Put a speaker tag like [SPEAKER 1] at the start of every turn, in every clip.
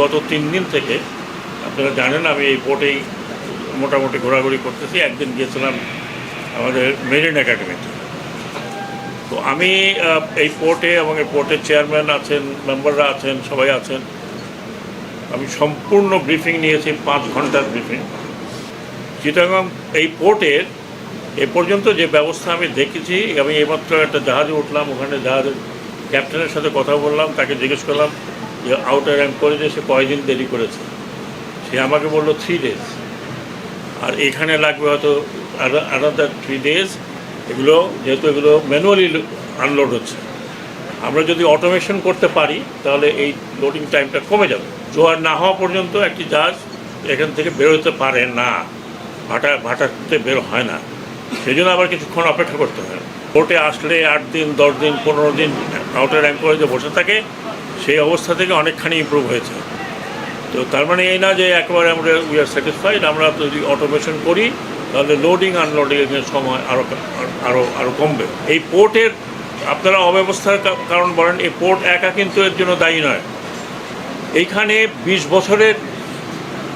[SPEAKER 1] গত তিন দিন থেকে, আপনারা জানেন আমি এই পোর্টেই মোটামুটি ঘোরাঘুরি করতেছি। একদিন গিয়েছিলাম আমাদের মেরিন একাডেমিতে। তো আমি এই পোর্টে এবং এই পোর্টের চেয়ারম্যান আছেন, মেম্বাররা আছেন, সবাই আছেন। আমি সম্পূর্ণ ব্রিফিং নিয়েছি, পাঁচ ঘণ্টার ব্রিফিং। চিটাগাং এই পোর্টের এ পর্যন্ত যে ব্যবস্থা আমি দেখেছি, আমি এইমাত্র একটা জাহাজে উঠলাম, ওখানে জাহাজের ক্যাপ্টেনের সাথে কথা বললাম, তাকে জিজ্ঞেস করলাম যে আউটার করে যে সে কয়দিন দেরি করেছে? সে আমাকে বলল থ্রি ডেজ আর এখানে লাগবে হয়তো আনাদার থ্রি ডেজ এগুলো, যেহেতু এগুলো ম্যানুয়ালি আনলোড হচ্ছে। আমরা যদি অটোমেশন করতে পারি, তাহলে এই লোডিং টাইমটা কমে যাবে। জোয়ার না হওয়া পর্যন্ত একটি জাহাজ এখান থেকে বেরোতে পারে না। ভাটা, ভাটাতে বের হয় না। সেই জন্য আবার কিছুক্ষণ অপেক্ষা করতে হয়। কোর্টে আসলে আট দিন, দশ দিন, পনেরো দিন আউটার র্যাঙ্ক করে বসে থাকে। সেই অবস্থা থেকে অনেকখানি ইম্প্রুভ হয়েছে। তো তার মানে এই না যে একেবারে আমরা উই আর স্যাটিসফাইড আমরা যদি অটোমেশন করি, তাহলে লোডিং আনলোডিংয়ের সময় আরও আরও আরও কমবে। এই পোর্টের আপনারা অব্যবস্থার কারণ বলেন, এই পোর্ট একা কিন্তু এর জন্য দায়ী নয়। এইখানে বিশ বছরের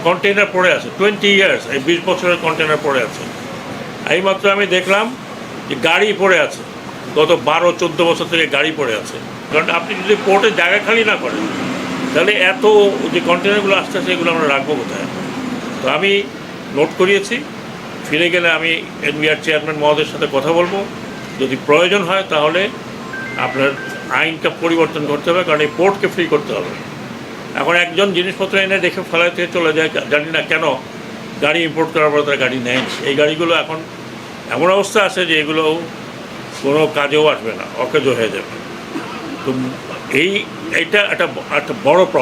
[SPEAKER 1] কন্টেনার পড়ে আছে টোয়েন্টি ইয়ার্স এই বিশ বছরের কন্টেনার পড়ে আছে। এইমাত্র আমি দেখলাম যে গাড়ি পড়ে আছে। গত বারো, চোদ্দ বছর থেকে গাড়ি পড়ে আছে। কারণ আপনি যদি পোর্টে জায়গা খালি না করেন, তাহলে এত যে কন্টেনারগুলো আসতে আসে এগুলো আমরা রাখব কোথায়? তো আমি নোট করিয়েছি, ফিরে গেলে আমি এনবিআর চেয়ারম্যান মহোদয়ের সাথে কথা বলব। যদি প্রয়োজন হয়, তাহলে আপনার আইনটা পরিবর্তন করতে হবে, কারণ এই পোর্টকে ফ্রি করতে হবে। এখন একজন জিনিসপত্র এনে রেখে ফেলাতে চলে যায়, জানি না কেন গাড়ি ইম্পোর্ট করার পরে তারা গাড়ি নেয় এই গাড়িগুলো এখন এমন অবস্থা আছে যে এগুলো কোনো কাজেও আসবে না, অকেজো হয়ে যাবে। তো এই এটা একটা একটা বড় প্রবলেম